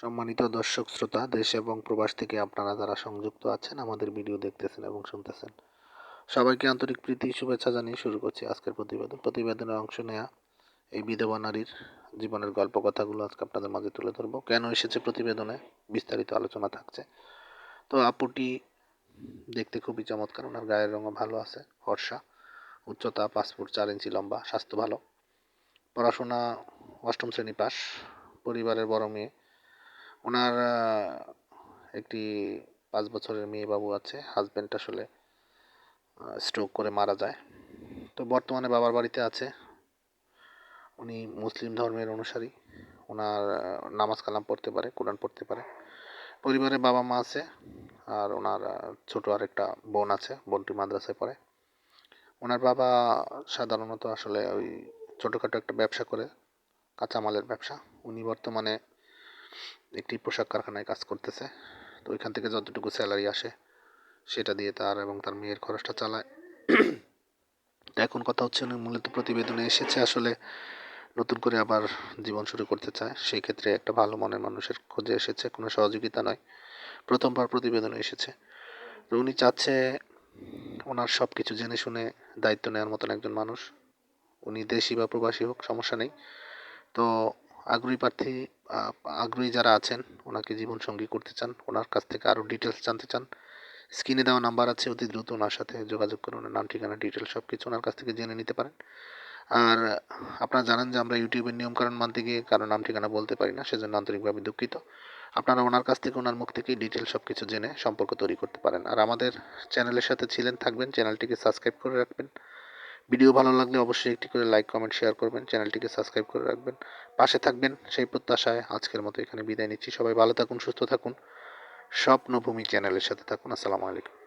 সম্মানিত দর্শক, শ্রোতা, দেশ এবং প্রবাস থেকে আপনারা যারা সংযুক্ত আছেন, আমাদের ভিডিও দেখতেছেন এবং শুনতেছেন। সবাইকে আন্তরিক প্রীতি, শুভেচ্ছা জানিয়ে শুরু করছি আজকের প্রতিবেদন। প্রতিবেদনে অংশ নেয়া এই বিধবা নারীর জীবনের গল্প কথাগুলো আজকে আপনাদের মাঝে তুলে ধরবো। কেন এসেছে প্রতিবেদনে? বিস্তারিত আলোচনা থাকছে। তো আপুটি দেখতে খুবই চমৎকার, ওনার গায়ের রঙও ভালো আছে, ফর্সা, উচ্চতা পাসপোর্ট চার ইঞ্চি লম্বা, স্বাস্থ্য ভালো, পড়াশোনা অষ্টম শ্রেণি পাস পরিবারের বড় মেয়ে ওনার একটি পাঁচ বছরের মেয়ে বাবু আছে হাজব্যান্ড আসলে স্ট্রোক করে মারা যায়। তো বর্তমানে বাবার বাড়িতে আছে। উনি মুসলিম ধর্মের অনুসারী। ওনার নামাজ কালাম পড়তে পারে, কোরআন পড়তে পারে। পরিবারে বাবা মা আছে, আর ওনার ছোট আরেকটা বোন আছে, বোনটি মাদ্রাসায় পড়ে। ওনার বাবা সাধারণত আসলে ওই ছোটোখাটো একটা ব্যবসা করে, কাঁচামালের ব্যবসা। উনি বর্তমানে একটি পোশাক কারখানায় কাজ করতেছে। তো ওইখান থেকে যতটুকু স্যালারি আসে, সেটা দিয়ে তার এবং তার মেয়ের খরচটা চালায়। তো এখন কথা হচ্ছে উনি মূলত প্রতিবেদনে এসেছে আসলে নতুন করে আবার জীবন শুরু করতে চায়। সেই ক্ষেত্রে একটা ভালো মনের মানুষের খোঁজে এসেছে, কোনো সহযোগিতা নয়। প্রথমবার প্রতিবেদনে এসেছে। তো উনি চাচ্ছে ওনার সব কিছু জেনে শুনে দায়িত্ব নেওয়ার মতন একজন মানুষ। উনি দেশি বা প্রবাসী হোক, সমস্যা নেই। তো আগ্রহী প্রার্থী আগ্রহী যারা আছেন, ওনাকে জীবনসঙ্গী করতে চান, ওনার কাছ থেকে আরও ডিটেলস জানতে চান স্ক্রিনে দেওয়া নাম্বার আছে, অতি দ্রুত ওনার সাথে যোগাযোগ করে ওনার নাম, ঠিকানা ডিটেলস সব কিছু ওনার কাছ থেকে জেনে নিতে পারেন। আর আপনারা জানেন যে আমরা ইউটিউবের নিয়মকানুন মানতে গিয়ে কারও নাম, ঠিকানা বলতে পারি না, সেজন্য আন্তরিকভাবে দুঃখিত। আপনারা ওনার কাছ থেকে, ওনার মুখ থেকেই ডিটেল সব কিছু জেনে সম্পর্ক তৈরি করতে পারেন। আর আমাদের চ্যানেলের সাথে ছিলেন, থাকবেন চ্যানেলটিকে সাবস্ক্রাইব করে রাখবেন। ভিডিও ভালো লাগলে অবশ্যই একটি করে লাইক কমেন্ট শেয়ার করবেন, চ্যানেলটিকে সাবস্ক্রাইব করে রাখবেন। পাশে থাকবেন, সেই প্রত্যাশায় আজকের মতো এখানে বিদায় নিচ্ছি। সবাই ভালো থাকুন, সুস্থ থাকুন। স্বপ্নভূমি চ্যানেলের সাথে থাকুন। আসসালামু আলাইকুম।